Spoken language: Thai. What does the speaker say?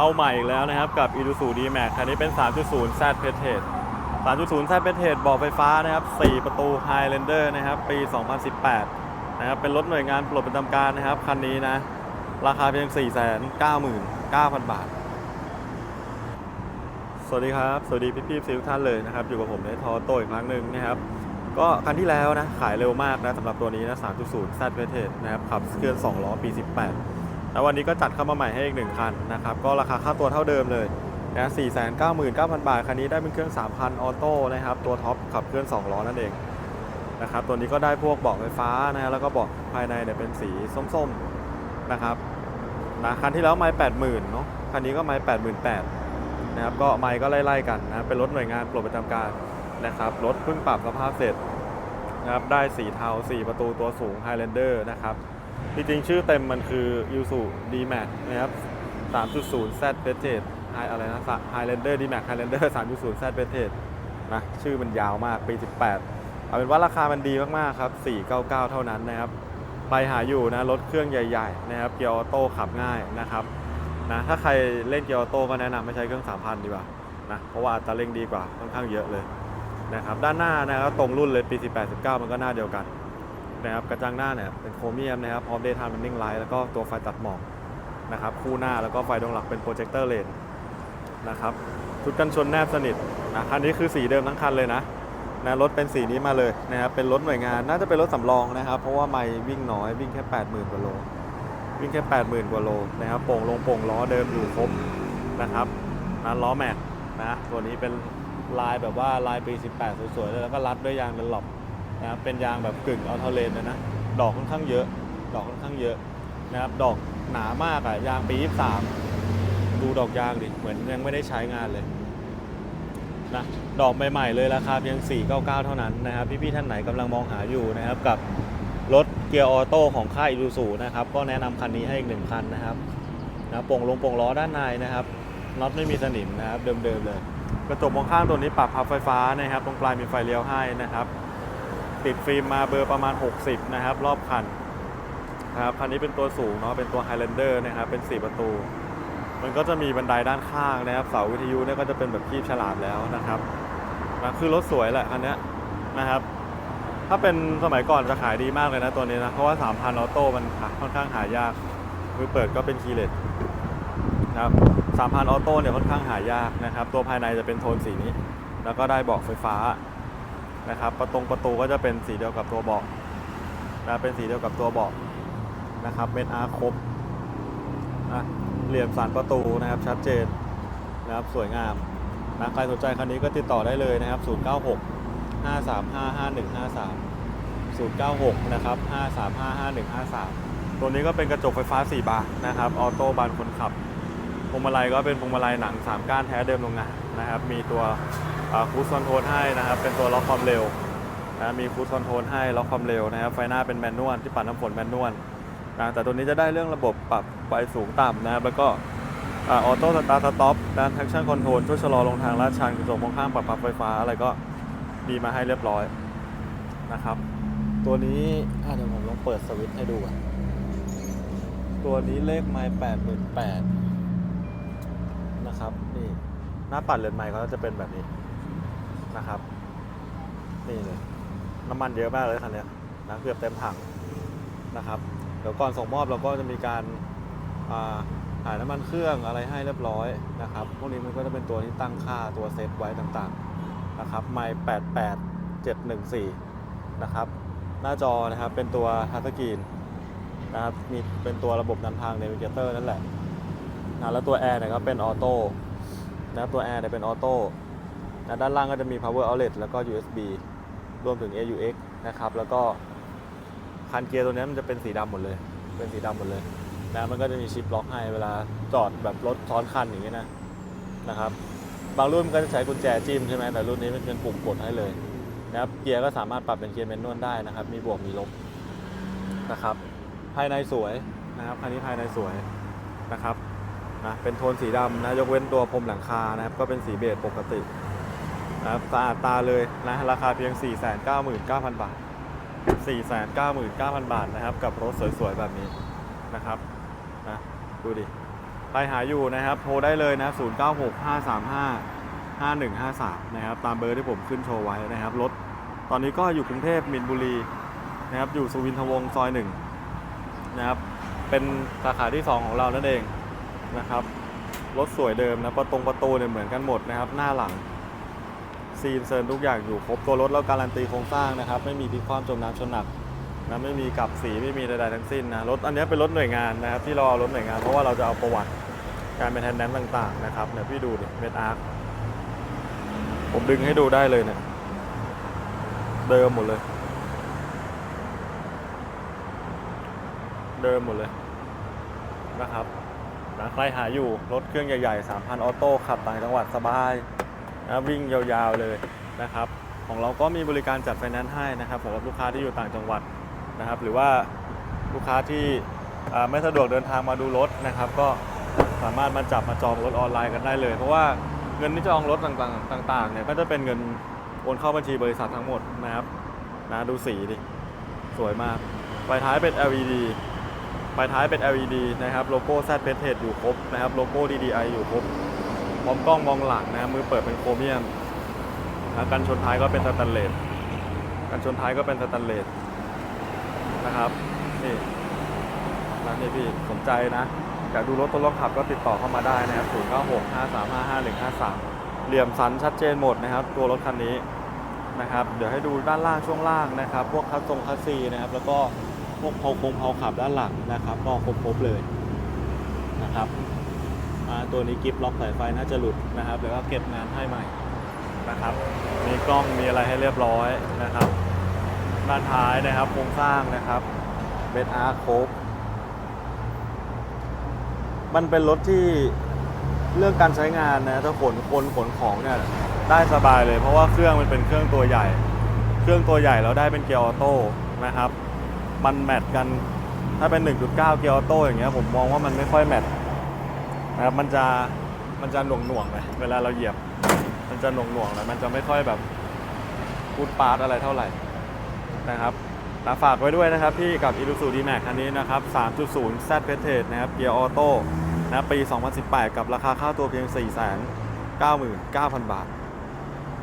เข้าใหม่อีกแล้วนะครับกับ i s u z u D-Max คันนี้เป็น 3.0 Z p e t e 3.0 Z p e t e บอกไฟฟ้านะครับ 4 ประตู Highlander นะครับ ปี 2018 นะครับ เป็นรถหน่วยงานปลดประจำการนะครับ คันนี้นะ ราคาเพียง 499,000 บาท สวัสดีครับ สวัสดีพี่พี่ๆทุกท่านเลยนะครับ อยู่กับผมในทอโตอีกครั้งหนึ่งนะครับ ก็คันที่แล้วนะ ขายเร็วมากนะสำหรับตัวนี้นะ 3.0 Z p e t e นะครับ ขับเคลื่อน 2 ล้อ ปี 18 แล้ววันนี้ก็จัดเข้ามาใหม่ให้อีกหนึ่งคันนะครับ ก็ราคาค่าตัวเท่าเดิมเลยนะ499,000บาท คันนี้ได้เป็นเครื่อง3,000ออโต้นะครับ ตัวท็อปขับเคลื่อน2ล้อนั่นเองนะครับ ตัวนี้ก็ได้พวกเบาะไฟฟ้านะฮะแล้วก็เบาะภายในเนี่ยเป็นสีส้มๆนะครับนะคันที่แล้วไม้80,000เนาะ คันนี้ก็ไม้88,000นะครับ ก็ไม้ก็ไล่ๆกันนะเป็นรถหน่วยงานปลดประจำการนะครับ รถเพิ่งปรับสภาพเสร็จนะครับ ได้สีเทา4ประตูตัวสูง Highlander นะครับ จริงๆชื่อเต็มมันคือ i s u D-Max นะครับ3.0 Z p e t e อะไรนะ Highlander D-Max Highlander 3.0 Z p e t e นะชื่อมันยาวมากปี 18 เอาเป็นว่าราคามันดีมากๆครับ 499 เท่านั้นนะครับ ไปหาอยู่นะรถเครื่องใหญ่ๆนะครับเกียร์ออโต้ขับง่ายนะครับนะถ้าใครเล่นเกียร์ออโต้ก็แนะนำไม่ใช้เครื่อง 3,000 ดีกว่านะเพราะว่าอัตราเร่งดีกว่าค่อนข้างเยอะเลยนะครับด้านหน้านะครับตรงรุ่นเลยปี 18 19 มันก็หน้าเดียวกัน นะครับกระจังหน้าเนี่ยเป็นโครเมียมนะครับพร้อม daytime running light แล้วก็ตัวไฟตัดหมอกนะครับคู่หน้าแล้วก็ไฟดวงหลักเป็นโปรเจคเตอร์เลนนะครับชุดกันชนแนบสนิทนะคันนี้คือสีเดิมทั้งคันเลยนะนะรถเป็นสีนี้มาเลยนะครับเป็นรถหน่วยงานน่าจะเป็นรถสำรองนะครับ เพราะว่าไม่วิ่งน้อยวิ่งแค่ 80,000กว่าโลวิ่งแค่80,000กว่าโลนะครับโป่งลงโป่งล้อเดิมอยู่ครบนะครับนะล้อแม็กนะตัวนี้เป็นลายแบบว่าลายปี 18 สวยๆเลยแล้วก็รัดด้วยยางเดนหลบ นะครับเป็นยางแบบกึ่งอัลเทอเลนเลยนะดอกค่อนข้างเยอะ ดอกค่อนข้างเยอะนะครับดอกหนามากอะยางปี23ดูดอกยางดิเหมือนยังไม่ได้ใช้งานเลยนะดอกใหม่ๆเลยราคาเพียง 499 เท่านั้นนะครับพี่ๆท่านไหนกำลังมองหาอยู่นะครับกับรถเกียร์ออโต้ของค่ายอิ u ูนะครับก็แนะนำคันนี้ให้อีกหนึ่งคันนะครับนะโป่งลงโป่งล้อด้านในนะครับน็อตไม่มีสนิมนะครับเดิมๆเลย กระจกมองข้างตัวนี้ปรับพับไฟฟ้านะครับ ตรงปลายมีไฟเลี้ยวให้นะครับ ติดฟิล์มมาเบอร์ประมาณ 60 นะครับ รอบคันนะครับคันนี้เป็นตัวสูงเนาะเป็นตัว Highlander นะครับ เป็น 4 ประตู มันก็จะมีบันไดด้านข้างนะครับ เสาวิทยุเนี่ยก็จะเป็นแบบคีบฉลาดแล้วนะครับนะคือรถสวยแหละคันนี้นะครับ ถ้าเป็นสมัยก่อนจะขายดีมากเลยนะตัวนี้นะ เพราะว่า 3,000 ออโต้มันค่อนข้างหายากมือเปิดก็เป็นคีเลสนะครับ 3,000 ออโต้เนี่ยค่อนข้างหายากนะครับ ตัวภายในจะเป็นโทนสีนี้ แล้วก็ได้เบาะไฟฟ้า นะครับประตงประตูก็จะเป็นสีเดียวกับตัวเบาะนะเป็นสีเดียวกับตัวเบาะนะครับเป็นอาร์ครบนะเหลี่ยมสันประตูนะครับชัดเจนนะครับสวยงามนะใครสนใจคันนี้ก็ติดต่อได้เลยนะครับ 096 535 5153 096 นะครับ 535 5153 ตัวนี้ก็เป็นกระจกไฟฟ้า 4 บานนะครับ ออโต้บานคนขับพวงมาลัยก็เป็นพวงมาลัยหนัง 3 ก้านแท้เดิมโรงงาน นะครับ มีตัวคูดคอนโทรลให้นะครับ เป็นตัวล็อกความเร็วนะมีคูดคอนโทรลให้ล็อกความเร็วนะครับ ไฟหน้าเป็นแมนนวลที่ปัดน้ำฝนแมนนวลนะแต่ตัวนี้จะได้เรื่องระบบปรับไฟสูงต่ำนะครับ แล้วก็ออโต้สตาร์ทสต็อปนะแท็กชั่นคอนโทรลช่วยชะลอลงทางลาดชันกระจกมองข้างปรับพับไฟฟ้าอะไรก็มีมาให้เรียบร้อยนะครับ ตัวนี้เดี๋ยวผมลองเปิดสวิตช์ให้ดูก่อนตัวนี้เลขไม้แปดหมื่นแปดนะครับนี่ หน้าปัดเรือนไม้เขาจะเป็นแบบนี้นะครับ นี่เลยน้ำมันเยอะมากเลยคันเนี้ยนะเกือบเต็มถังนะครับเดี๋ยวก่อนส่งมอบเราก็จะมีการถ่ายน้ำมันเครื่องอะไรให้เรียบร้อยนะครับ พวกนี้มันก็จะเป็นตัวที่ตั้งค่าตัวเซตไว้ต่างๆนะครับไมล์88 714 นะครับ หน้าจอนะครับเป็นตัวทัชสกรีนนะครับมีเป็นตัวระบบนำทางเนวิเกเตอร์นั่นแหละนะแล้วตัวแอร์เนี่ยก็เป็นออโต้ นะครับตัวแอร์เนี่ยเป็นออโต้นะด้านล่างก็จะมี power outlet แล้วก็ USB รวมถึง AUX นะครับ แล้วก็คันเกียร์ตัวนี้มันจะเป็นสีดำหมดเลย เป็นสีดำหมดเลยนะมันก็จะมีชิปล็อกให้เวลาจอดแบบรถซ้อนคันอย่างนี้นะนะครับ บางรุ่นมันก็จะใช้กุญแจจิ้มใช่ไหมแต่รุ่นนี้มันเป็นปุ่มกดให้เลยนะครับเกียร์ก็สามารถปรับเป็นเกียร์แมนนวลได้นะครับ มีบวกมีลบนะครับ ภายในสวยนะครับคันนี้ภายในสวยนะครับ นะเป็นโทนสีดำนะยกเว้นตัวพรมหลังคานะครับก็เป็นสีเบจปกตินะครับสะอาดตาเลยนะราคาเพียง 499,000 บาท 499,000 บาทนะครับ กับรถสวยๆ แบบนี้นะครับนะดูดิใครหาอยู่นะครับ โทรได้เลยนะ 0 9 6 5 3 5 5 1 5 3 นะครับ ตามเบอร์ที่ผมขึ้นโชว์ไว้นะครับ รถตอนนี้ก็อยู่กรุงเทพมินบุรีนะครับ อยู่สุวินทวงศซอยหนึ่งนะครับ เป็นสาขาที่ 2 ของเรานั่นเอง นะครับ รถสวยเดิมนะประตงประตูเนี่ยเหมือนกันหมดนะครับ หน้าหลังซีนเซิร์นทุกอย่างอยู่ครบตัวรถแล้วการันตีโครงสร้างนะครับ ไม่มีพิคว่ำจมน้ำชนหนักนะไม่มีกับสีไม่มีใดๆทั้งสิ้นนะรถอันนี้เป็นรถหน่วยงานนะครับ ที่เราเอารถหน่วยงานเพราะว่าเราจะเอาประวัติการเป็นแทนแนนต่างๆนะครับเนี่ยพี่ดูดิเมดอาร์คผมดึงให้ดูได้เลยเนี่ยเดิมหมดเลย เดิมหมดเลยนะครับ นะใครหาอยู่รถเครื่องใหญ่ๆ 3,000 ออโต้ขับต่างจังหวัดสบายนะวิ่งยาวๆเลยนะครับ ของเราก็มีบริการจัดไฟแนนซ์ให้นะครับสำหรับลูกค้าที่อยู่ต่างจังหวัดนะครับ หรือว่าลูกค้าที่ไม่สะดวกเดินทางมาดูรถนะครับ ก็สามารถมาจับมาจองรถออนไลน์กันได้เลย เพราะว่าเงินที่จองรถต่างๆต่างๆเนี่ยก็จะเป็นเงินโอนเข้าบัญชีบริษัททั้งหมดนะครับนะดูสีดิสวยมากไฟท้ายเป็น LED ไฟท้ายเป็น LED นะครับ โลโก้ Z p e t e อยู่ครบนะครับ โลโก้ DDI อยู่ครบ พร้อมกล้องมองหลังนะครับมือเปิดเป็นโครเมียมนะกันชนท้ายก็เป็นสแตนเลส กันชนท้ายก็เป็นสแตนเลสนะครับนี่นะนี่พี่สนใจนะอยากดูรถตัวรถขับก็ติดต่อเข้ามาได้นะครับ 0 9 6 5 3 5 5 1 5 3 เหลี่ยมสันชัดเจนหมดนะครับ ตัวรถคันนี้นะครับ เดี๋ยวให้ดูด้านล่างช่วงล่างนะครับ พวกคัสทรงคัสซีนะครับ แล้วก็ พวกเพาคงเพาขับด้านหลังนะครับ ก็ครบๆเลยนะครับตัวนี้กิฟล็อกสายไฟน่าจะหลุดนะครับเดี๋ยวก็เก็บงานให้ใหม่นะครับ มีกล้องมีอะไรให้เรียบร้อยนะครับด้านท้ายนะครับโครงสร้างนะครับเบสอาร์โคบมันเป็นรถที่เรื่องการใช้งานนะถ้าขนคนขนของเนี่ยได้สบายเลย เพราะว่าเครื่องมันเป็นเครื่องตัวใหญ่ เครื่องตัวใหญ่แล้วได้เป็นเกียร์ออโต้นะครับ มันแมทกัน ถ้าเป็น 1.9 เกียร์ออโต้อย่างเงี้ยผมมองว่ามันไม่ค่อยแมทนะครับมันจะมันจะหน่วงหน่วงๆไปเวลาเราเหยียบ มันจะหน่วงหน่วงๆหน่อยมันจะไม่ค่อยแบบพูดปาร์ตอะไรเท่าไหร่นะครับนะฝากไว้ด้วยนะครับพี่กับ i l u s u d m a x คันนี้นะครับ 3.0 Z p e t e นะครับเกียร์ออโต้นะปี 2018 กับราคาค่าตัวเพียง 499,000 บาท